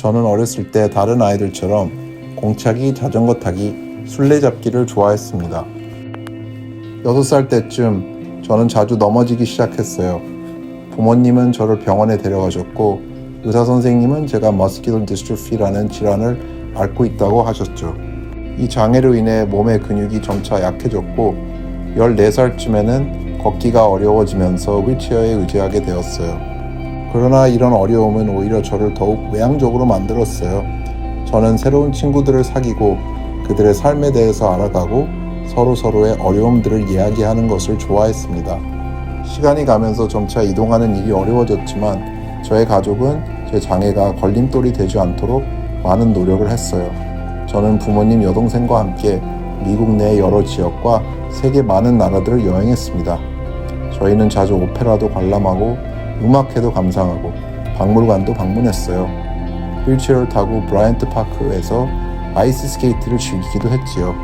저는 어렸을 때 다른 아이들처럼 공차기, 자전거 타기, 술래잡기를 좋아했습니다. 6살 때쯤 저는 자주 넘어지기 시작했어요. 부모님은 저를 병원에 데려가셨고 의사 선생님은 제가 머스키돌 디스트로피라는 질환을 앓고 있다고 하셨죠. 이 장애로 인해 몸의 근육이 점차 약해졌고 14살쯤에는 걷기가 어려워지면서 휠체어에 의지하게 되었어요. 그러나 이런 어려움은 오히려 저를 더욱 외향적으로 만들었어요. 저는 새로운 친구들을 사귀고 그들의 삶에 대해서 알아가고 서로 서로의 어려움들을 이야기하는 것을 좋아했습니다. 시간이 가면서 점차 이동하는 일이 어려워졌지만 저의 가족은 제 장애가 걸림돌이 되지 않도록 많은 노력을 했어요. 저는 부모님 여동생과 함께 미국 내 여러 지역과 세계 많은 나라들을 여행했습니다. 저희는 자주 오페라도 관람하고 음악회도 감상하고 박물관도 방문했어요. 휠체어를 타고 브라이언트 파크에서 아이스 스케이트를 즐기기도 했지요.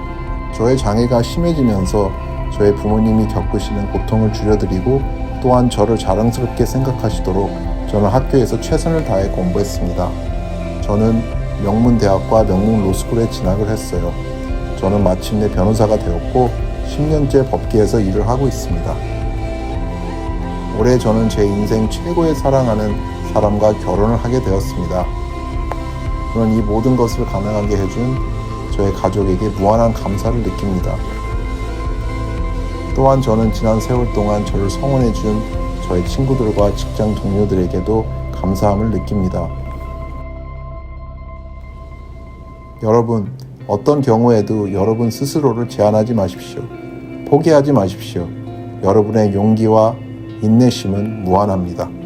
저의 장애가 심해지면서 저의 부모님이 겪으시는 고통을 줄여드리고 또한 저를 자랑스럽게 생각하시도록 저는 학교에서 최선을 다해 공부했습니다. 저는 명문대학과 명문 로스쿨에 진학을 했어요. 저는 마침내 변호사가 되었고 10년째 법계에서 일을 하고 있습니다. 올해 저는 제 인생 최고의 사랑하는 사람과 결혼을 하게 되었습니다. 저는 이 모든 것을 가능하게 해준 저의 가족에게 무한한 감사를 느낍니다. 또한 저는 지난 세월 동안 저를 성원해준 저의 친구들과 직장 동료들에게도 감사함을 느낍니다. 여러분, 어떤 경우에도 여러분 스스로를 제한하지 마십시오. 포기하지 마십시오. 여러분의 용기와 인내심은 무한합니다.